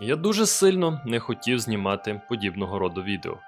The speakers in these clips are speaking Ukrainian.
Я дуже сильно не хотів знімати подібного роду відео.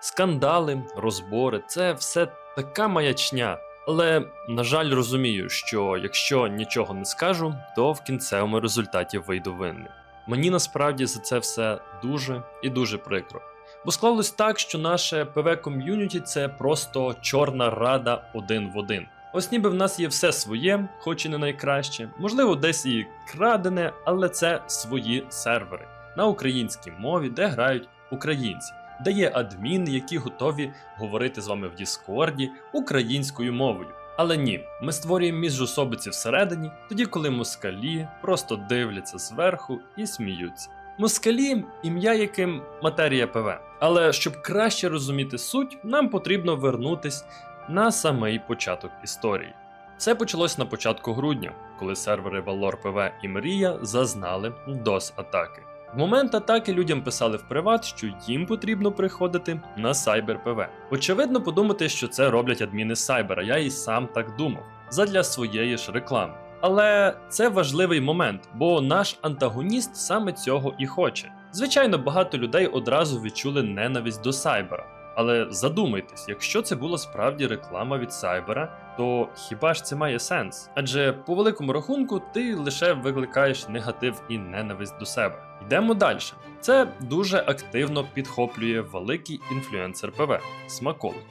Скандали, розбори це все така маячня. Але, на жаль, розумію, що якщо нічого не скажу, то в кінцевому результаті вийду винним. Мені насправді за це все дуже і дуже прикро. Бо склалось так, що наше ПВ ком'юніті це просто чорна рада один в один. Ось ніби в нас є все своє, хоч і не найкраще, можливо, десь і крадене, але це свої сервери на українській мові, де грають українці, де є адміни, які готові говорити з вами в Діскорді українською мовою. Але ні, ми створюємо міжособиці всередині, тоді коли москалі просто дивляться зверху і сміються. Москалі, ім'я яким матерія ПВ. Але щоб краще розуміти суть, нам потрібно вернутись на самий початок історії. Все почалось на початку грудня, коли сервери Valor PV і Мрія зазнали DOS атаки. В момент атаки людям писали в приват, що їм потрібно приходити на Cyber PV. Очевидно, подумати, що це роблять адміни Сайбера, я і сам так думав, задля своєї ж реклами. Але це важливий момент, бо наш антагоніст саме цього і хоче. Звичайно, багато людей одразу відчули ненависть до Сайбера. Але задумайтесь, якщо це була справді реклама від Сайбера, то хіба ж це має сенс? Адже по великому рахунку ти лише викликаєш негатив і ненависть до себе. Йдемо далі. Це дуже активно підхоплює великий інфлюенсер ПВ Смаколик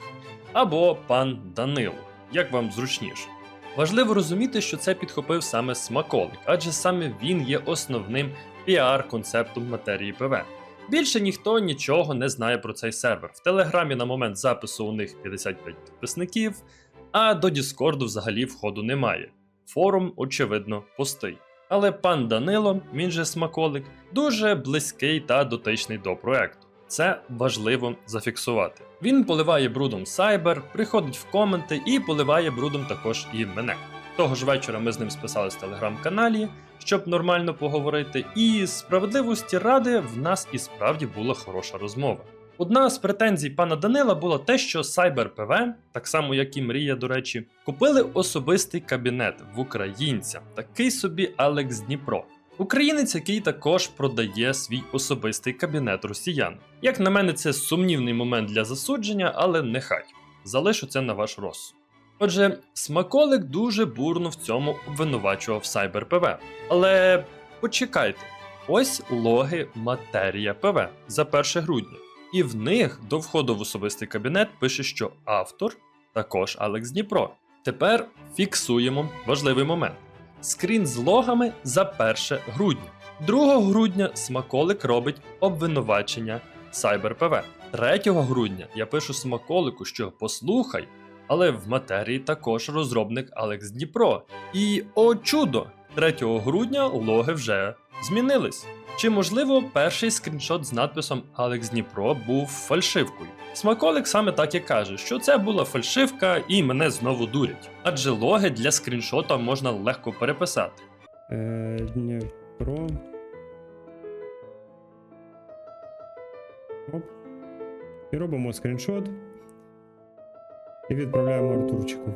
або пан Данило, як вам зручніше. Важливо розуміти, що це підхопив саме Смаколик, адже саме він є основним піар-концептом матерії ПВ. Більше ніхто нічого не знає про цей сервер. В Телеграмі на момент запису у них 55 підписників, а до Діскорду взагалі входу немає. Форум, очевидно, пустий. Але пан Данило, він же смаколик, дуже близький та дотичний до проекту. Це важливо зафіксувати. Він поливає брудом Сайбер, приходить в коменти і поливає брудом також і мене. Того ж вечора ми з ним списались в телеграм-каналі, щоб нормально поговорити, і справедливості ради в нас і справді була хороша розмова. Одна з претензій пана Данила була те, що Cyber PV, так само як і Мрія, до речі, купили особистий кабінет в українця, такий собі Алекс Дніпро. Українець, який також продає свій особистий кабінет росіян. Як на мене, це сумнівний момент для засудження, але нехай. Залишу це на ваш розсуд. Отже, смаколик дуже бурно в цьому обвинувачував Cyber PV. Але почекайте, ось логи матерія ПВ за 1 грудня. І в них до входу в особистий кабінет пише, що автор також Алекс Дніпро. Тепер фіксуємо важливий момент. Скрін з логами за 1 грудня. 2 грудня смаколик робить обвинувачення CyberPV. 3 грудня я пишу смаколику, що послухай, але в матерії також розробник Алекс Дніпро. І о чудо! 3 грудня логи вже змінились. Чи можливо перший скріншот з надписом Алекс Дніпро був фальшивкою? Смаколик саме так і каже, що це була фальшивка і мене знову дурять. Адже логи для скріншота можна легко переписати. Е, Дніпро. Оп. І робимо скріншот. І відправляємо Артурчику.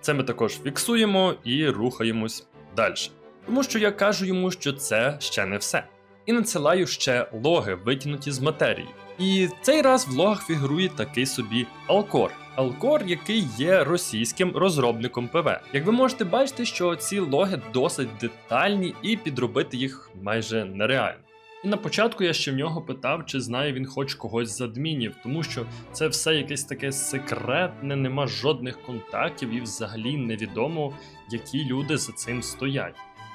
Це ми також фіксуємо і рухаємось далі. Тому що я кажу йому, що це ще не все. І надсилаю ще логи, витягнуті з матерії. І цей раз в логах фігурує такий собі Алкор. Алкор, який є російським розробником ПВ. Як ви можете бачити, що ці логи досить детальні і підробити їх майже нереально. І на початку я ще в нього питав, чи знає він хоч когось з адмінів, тому що це все якесь таке секретне, нема жодних контактів, і взагалі невідомо, які люди за цим стоять.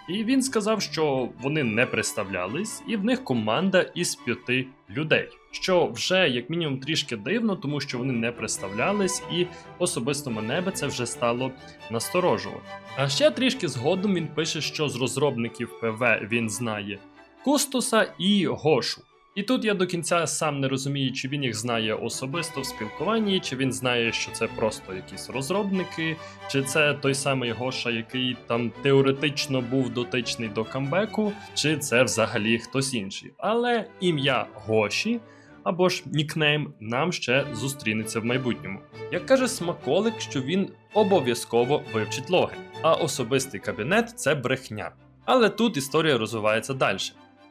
І він сказав, що вони не представлялись, і в них команда із п'яти людей. Що вже як мінімум трішки дивно, тому що вони не представлялись, і особисто мене би це вже стало насторожувати. А ще трішки згодом він пише, що з розробників ПВ він знає Кустуса і Гошу. І тут я до кінця сам не розумію, чи він їх знає особисто в спілкуванні, чи він знає, що це просто якісь розробники, чи це той самий Гоша, який там теоретично був дотичний до камбеку, чи це взагалі хтось інший. Але ім'я Гоші або ж нікнейм нам ще зустрінеться в майбутньому. Як каже смаколик, що він обов'язково вивчить логи, а особистий кабінет це брехня. Але тут історія розвивається далі.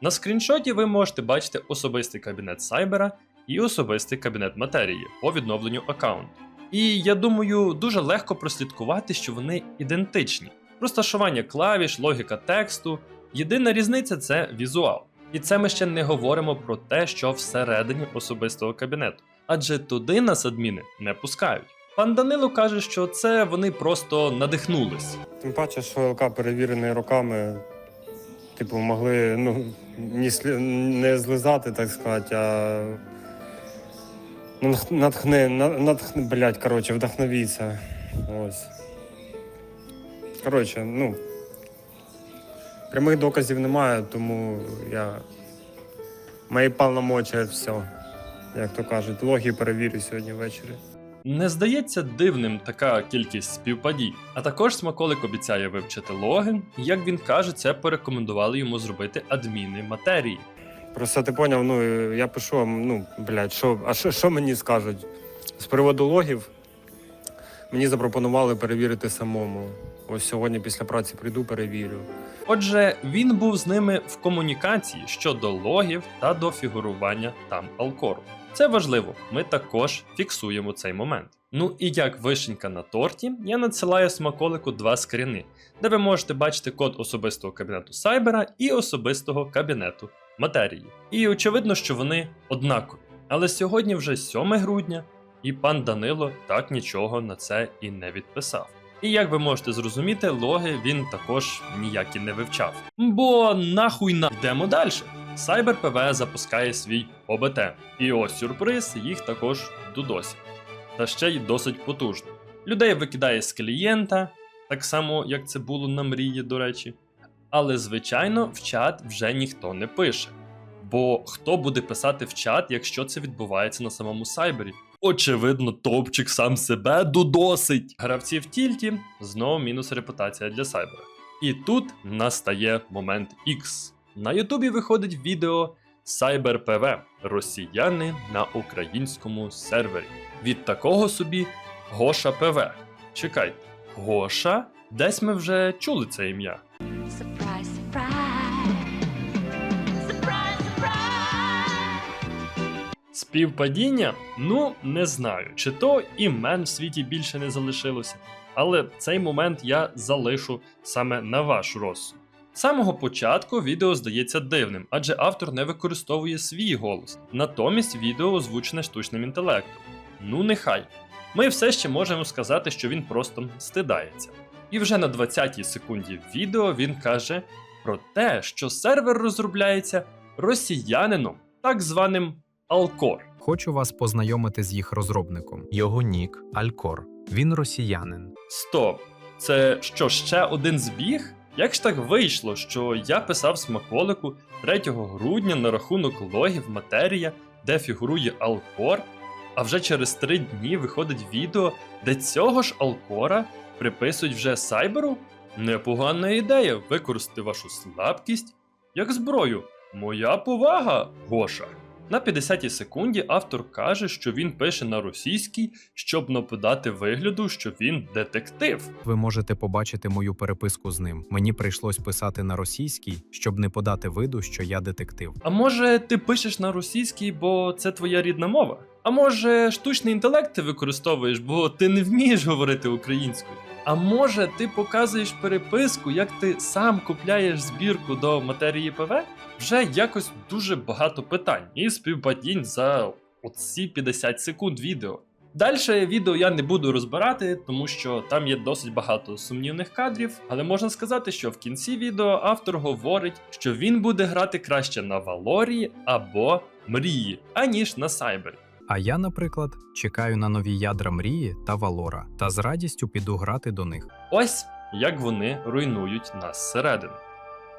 На скріншоті ви можете бачити особистий кабінет Сайбера і особистий кабінет матерії по відновленню аккаунту. І я думаю, дуже легко прослідкувати, що вони ідентичні. Розташування клавіш, логіка тексту. Єдина різниця це візуал. І це ми ще не говоримо про те, що всередині особистого кабінету, адже туди нас адміни не пускають. Пан Данило каже, що це вони просто надихнулись. Тим паче, що ЛК перевірений роками, типу, могли ну, не, не злизати, так сказати, а натх- натхни, на- натхни, блядь, коротше, вдохновіться. Ось. Коротше, ну. Прямих доказів немає, тому я. Мої повномочия все. Як то кажуть, логи перевірю сьогодні ввечері. Не здається дивним така кількість співпадінь. А також смаколик обіцяє вивчити логи, і як він каже, це порекомендували йому зробити адміни матерії. Просто ти поняв, ну я пишу, ну, блядь, що, а що, що мені скажуть? З приводу логів мені запропонували перевірити самому. Ось сьогодні після праці прийду, перевірю. Отже, він був з ними в комунікації щодо логів та до фігурування там алкору. Це важливо, ми також фіксуємо цей момент. Ну і як вишенька на торті, я надсилаю смаколику два скріни, де ви можете бачити код особистого кабінету Сайбера і особистого кабінету матерії. І очевидно, що вони однакові. Але сьогодні вже 7 грудня, і пан Данило так нічого на це і не відписав. І як ви можете зрозуміти, логи він також ніякі не вивчав. Бо нахуй на йдемо далі. Cyber PV запускає свій ОБТ. І ось сюрприз, їх також дудосять. Та ще й досить потужно. Людей викидає з клієнта, так само як це було на мрії, до речі. Але звичайно, в чат вже ніхто не пише. Бо хто буде писати в чат, якщо це відбувається на самому сайбері? Очевидно, топчик сам себе дудосить. Гравці в тільті знову мінус репутація для сайбера. І тут настає момент X. На Ютубі виходить відео Cyber PV Росіяни на українському сервері. Від такого собі Гоша ПВ. Чекайте, Гоша? Десь ми вже чули це ім'я. Surprise, surprise. Surprise, surprise. Співпадіння? Ну, не знаю, чи то імен в світі більше не залишилося, але цей момент я залишу саме на ваш розсуд. З самого початку відео здається дивним, адже автор не використовує свій голос, натомість відео озвучене штучним інтелектом. Ну нехай. Ми все ще можемо сказати, що він просто стидається. І вже на 20-й секунді відео він каже про те, що сервер розробляється росіянином, так званим Алкор. Хочу вас познайомити з їх розробником. Його нік Алькор. Він росіянин. Стоп, це що ще один збіг? Як ж так вийшло, що я писав смаколику 3 грудня на рахунок логів матерія, де фігурує Алкор, а вже через 3 дні виходить відео, де цього ж Алкора приписують вже Сайберу? Непогана ідея використати вашу слабкість як зброю. Моя повага, Гоша. На 50-й секунді автор каже, що він пише на російській, щоб нападати вигляду, що він детектив. Ви можете побачити мою переписку з ним. Мені прийшлось писати на російській, щоб не подати виду, що я детектив. А може, ти пишеш на російській, бо це твоя рідна мова? А може, штучний інтелект ти використовуєш, бо ти не вмієш говорити українською? А може, ти показуєш переписку, як ти сам купляєш збірку до матерії ПВ? Вже якось дуже багато питань і співпадінь за оці 50 секунд відео. Дальше відео я не буду розбирати, тому що там є досить багато сумнівних кадрів, але можна сказати, що в кінці відео автор говорить, що він буде грати краще на Валорії або Мрії, аніж на Сайбері. А я, наприклад, чекаю на нові ядра мрії та Валора, та з радістю піду грати до них. Ось як вони руйнують нас зсередини.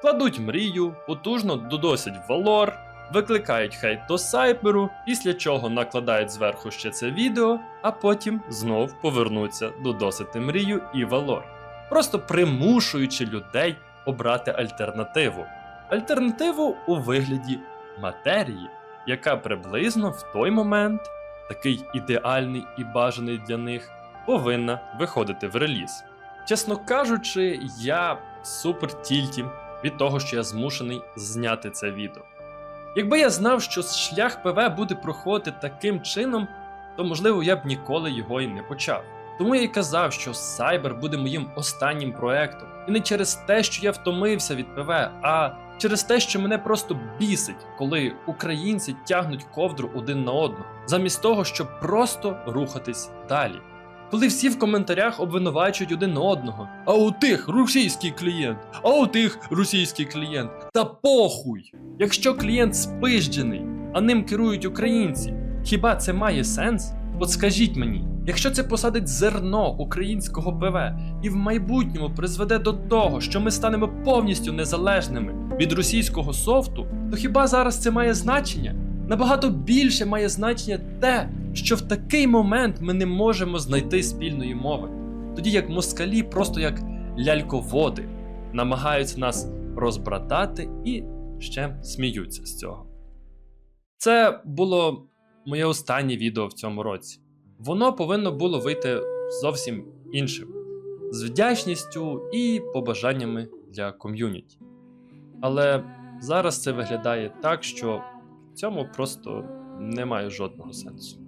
Кладуть мрію, потужно додосять Валор, викликають хейт до Сайберу, після чого накладають зверху ще це відео, а потім знов повернуться додосити мрію і Валор, просто примушуючи людей обрати альтернативу. Альтернативу у вигляді матерії, яка приблизно в той момент, такий ідеальний і бажаний для них, повинна виходити в реліз. Чесно кажучи, я супер тільті від того, що я змушений зняти це відео. Якби я знав, що шлях ПВ буде проходити таким чином, то можливо я б ніколи його і не почав. Тому я й казав, що Cyber буде моїм останнім проектом. І не через те, що я втомився від ПВ, а через те, що мене просто бісить, коли українці тягнуть ковдру один на одного, замість того, щоб просто рухатись далі. Коли всі в коментарях обвинувачують один одного. А у тих російський клієнт, а у тих російський клієнт. Та похуй! Якщо клієнт спижджений, а ним керують українці, хіба це має сенс? От скажіть мені, якщо це посадить зерно українського ПВ і в майбутньому призведе до того, що ми станемо повністю незалежними від російського софту, то хіба зараз це має значення? Набагато більше має значення те, що в такий момент ми не можемо знайти спільної мови, тоді як москалі просто як ляльководи намагаються нас розбратати і ще сміються з цього. Це було моє останнє відео в цьому році. Воно повинно було вийти зовсім іншим, з вдячністю і побажаннями для ком'юніті. Але зараз це виглядає так, що в цьому просто немає жодного сенсу.